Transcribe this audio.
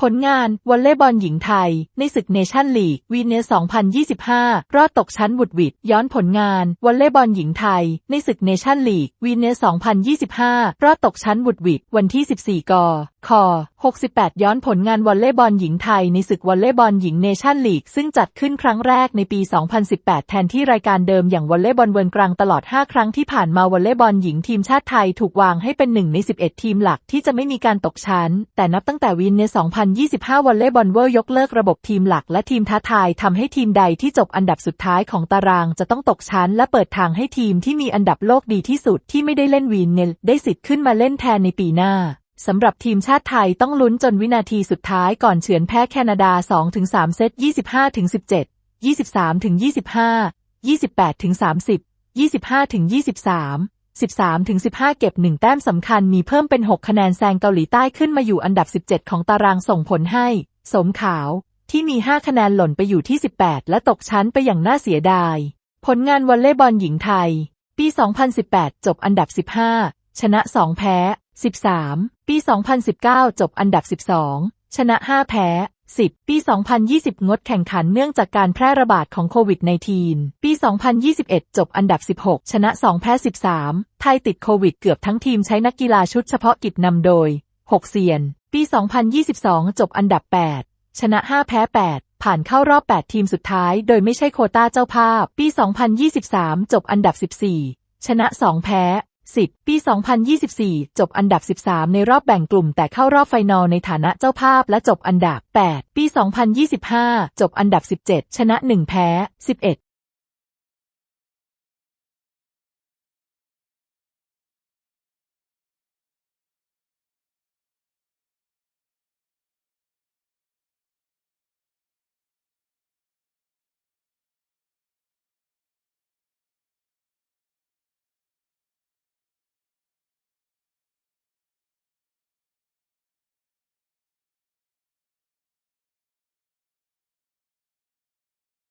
ผลงานวอลเลย์บอลหญิงไทย ในศึกเนชั่นลีกวีเนส2025 รอดตกชั้นบุดวิดย้อนผลงานวอลเลย์บอลหญิงไทย ในศึกเนชั่นลีกวีเนส2025 รอดตกชั้นบุดวิดวันที่ 14 กค68 ย้อนผลงานวอลเลย์บอลหญิงไทยในศึกวอลเลย์บอลหญิงเนชั่นลีก ซึ่งจัดขึ้นครั้งแรกในปี 2018 แทนที่รายการเดิมอย่างวอลเลย์บอลเวิร์นกลางตลอด 5 ครั้งที่ผ่านมาวอลเลย์บอลหญิงทีมชาติไทยถูกวางให้เป็นหนึ่งใน 11 ทีมหลักที่จะไม่มีการตกชั้น แต่นับตั้งแต่วินใน 2025 วอลเลย์บอลเวอร์ยกเลิกระบบทีมหลัก และทีมท้าทายทำให้ทีมใดที่จบอันดับสุดท้ายของตารางจะต้องตกชั้น และเปิดทางให้ทีมที่มีอันดับโลกดีที่สุดที่ไม่ได้เล่นวีนเนได้สิทธิ์ขึ้นมาเล่นแทนในปีหน้า สำหรับทีมชาติไทยต้องลุ้นจนวินาทีสุดท้ายก่อนเฉือนแพ้แคนาดา 2-3 เซต 25-17 23-25 28-30 25-23 13-15 เก็บ 1 แต้มสำคัญมีเพิ่มเป็น 6 คะแนนแซงเกาหลีใต้ขึ้นมาอยู่อันดับ 17 ของตารางส่งผลให้ สมขาว ที่มี 5 คะแนนหล่นไปอยู่ที่ 18 และตกชั้นไปอย่างน่าเสียดาย ผลงานวอลเลย์บอลหญิงไทย ปี 2018 จบอันดับ 15 ชนะ 2 แพ้ 13 ปี 2019 จบอันดับ 12 ชนะ 5 แพ้ 10 ปี 2020 งดแข่งขันเนื่องจากการแพร่ระบาดของโควิด -19 ปี 2021 จบอันดับ 16 ชนะ 2 แพ้ 13 ไทยติดโควิดเกือบทั้งทีมใช้นักกีฬาชุดเฉพาะกิจนำโดย 6 เซียน ปี 2022 จบอันดับ 8 ชนะ 5 แพ้ 8 ผ่านเข้ารอบ 8 ทีมสุดท้าย โดยไม่ใช่โคต้าเจ้าภาพ ปี 2023 จบอันดับ 14 ชนะ 2 แพ้ 10 ปี 2024 จบอันดับ 13 ในรอบแบ่งกลุ่มแต่เข้ารอบไฟนอลในฐานะเจ้าภาพและจบอันดับ 8 ปี 2025 จบอันดับ 17 ชนะ 1 แพ้ 11